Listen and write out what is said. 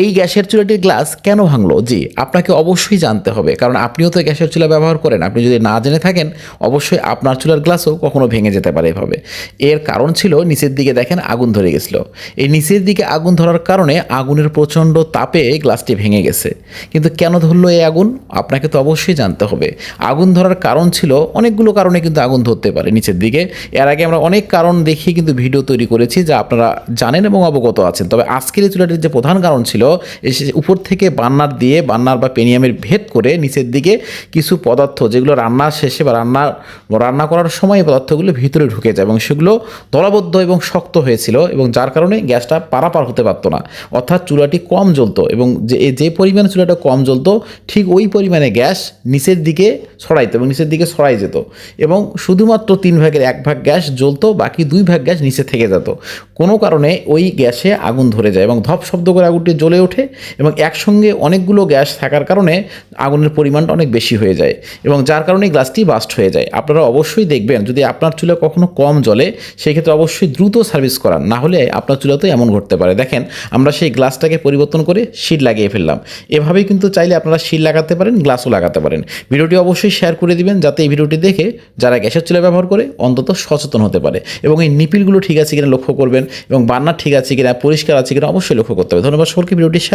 এই গ্যাসের চুলাটির গ্লাস কেন ভাঙলো? জি, আপনাকে অবশ্যই জানতে হবে, কারণ আপনিও তো গ্যাসের চুলা ব্যবহার করেন। আপনি যদি না জেনে থাকেন, অবশ্যই আপনার চুলার গ্লাসও কখনো ভেঙে যেতে পারে এভাবে। এর কারণ ছিল, নিচের দিকে দেখেন আগুন ধরে গেছিল। এই নিচের দিকে আগুন ধরার কারণে আগুনের প্রচণ্ড তাপে গ্লাসটি ভেঙে গেছে। কিন্তু কেন ধরলো এই আগুন? আপনাকে তো অবশ্যই জানতে হবে। আগুন ধরার কারণ ছিল, অনেকগুলো কারণে কিন্তু আগুন ধরতে পারে নিচের দিকে। এর আগে আমরা অনেক কারণ দেখিয়ে কিন্তু ভিডিও তৈরি করেছি, যা আপনারা জানেন এবং অবগত আছেন। তবে আজকের এই চুলাটির যে প্রধান কারণ ছিল এসে উপর থেকে বান্নার দিয়ে বান্নার বা পেনিয়ামের ভেদ করে নিচের দিকে কিছু পদার্থ, যেগুলো রান্নার শেষে বা রান্না রান্না করার সময় পদার্থগুলো ভিতরে ঢুকে যায় এবং সেগুলো দলাবদ্ধ এবং শক্ত হয়েছিল এবং যার কারণে গ্যাসটা পারাপার হতে পারতো না। অর্থাৎ চুলাটি কম জ্বলতো এবং যে যে পরিমাণে চুলাটা কম জ্বলতো, ঠিক ওই পরিমাণে গ্যাস নিচের দিকে ছড়াইতো এবং নিচের দিকে ছড়াই যেত এবং শুধুমাত্র তিন ভাগের এক ভাগ গ্যাস জ্বলতো, বাকি দুই ভাগ গ্যাস নিচে থেকে যেত। কোনো কারণে ওই গ্যাসে আগুন ধরে যায় এবং ধপ শব্দ করে আগুনটি জ্বলে ওঠে এবং একসঙ্গে অনেকগুলো গ্যাস থাকার কারণে আগুনের পরিমাণটা অনেক বেশি হয়ে যায় এবং যার কারণে গ্লাসটি বাস্ট হয়ে যায়। আপনারা অবশ্যই দেখবেন, যদি আপনার চুলা কখনো কম জ্বলে, সেক্ষেত্রে অবশ্যই দ্রুত সার্ভিস করান, না হলে আপনার চুলাতেও এমন ঘটতে পারে। দেখেন, আমরা সেই গ্লাসটাকে পরিবর্তন করে শিট লাগিয়ে ফেললাম। এভাবেই কিন্তু চাইলে আপনারা শিট লাগাতে পারেন, গ্লাসও লাগাতে পারেন। ভিডিওটি অবশ্যই শেয়ার করে দিবেন, যাতে এই ভিডিওটি দেখে যারা গ্যাসের চুলা ব্যবহার করে, অন্তত সচেতন হতে পারে। এবং এই নিপিলগুলো ঠিক আছে কিনা লক্ষ্য করবেন এবং বান্নার ঠিক আছে কিনা, পরিষ্কার আছে কিনা অবশ্যই লক্ষ্য করতে হবে। ধন্যবাদ সকলকে ভিডিওটি share